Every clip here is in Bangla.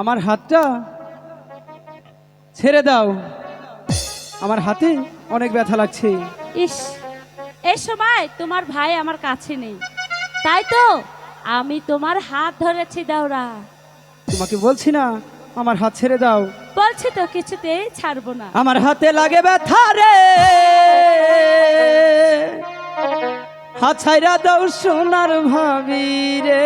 আমার হাতটা ছেড়ে দাও। আমার হাতে অনেক ব্যথা লাগছে। ইস এই সময় তোমার ভাই আমার কাছে নেই। তাই তো আমি তোমার হাত ধরেছি দাওরা। তোমাকে বলছি না আমার হাত ছেড়ে দাও। বলছি তো কিছুতে ছাড়বো না। আমার হাতে লাগে ব্যথা রে। হাত ছাইরা দাও সোনার ভাবি রে।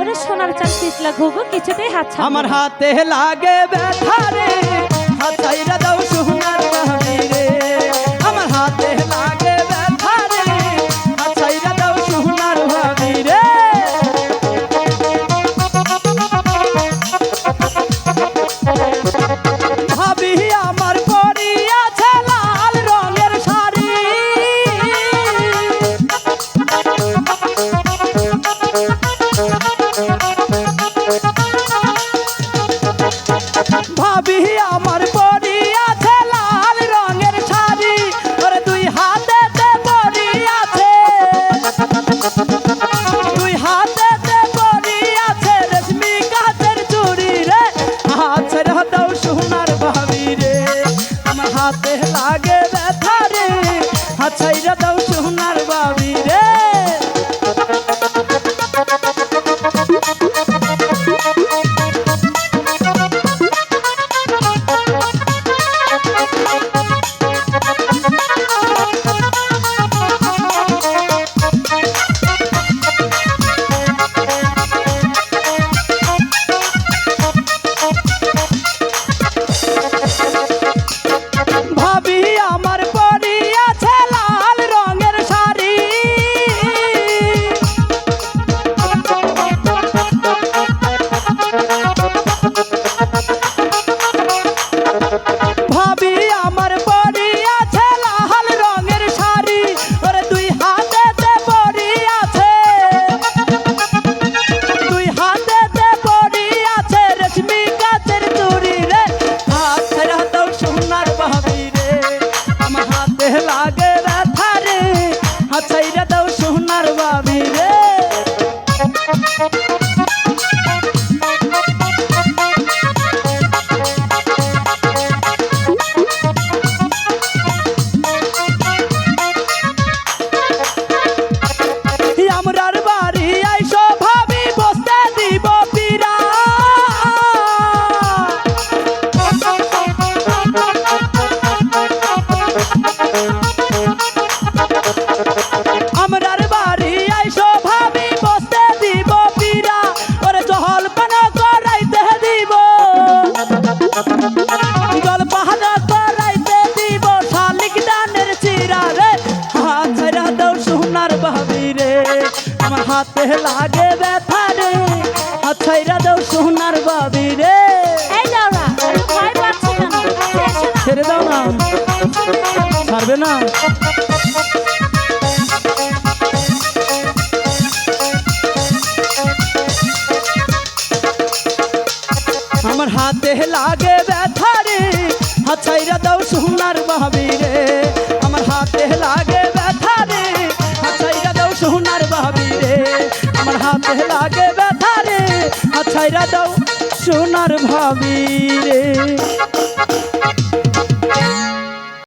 ওরে সোনার চাল পিছলা ঘুঘু কিছুতেই হাত আমার। হাতে লাগে ব্যথা রে। হাত ছাইরা দাও সোনার লাগে ব্যথা রে। হাছাইরা দাও হাতে লাগে ব্যথা রে। ছেড়া দাও সোনার ভাবি রে। ছেড়ে দাও না। ছাড়বে না। আমার হাতে লাগে ব্যথা রে। হাত দাও সোনার ভাবি রে। ছাইরা দাও সোনার ভাবি রে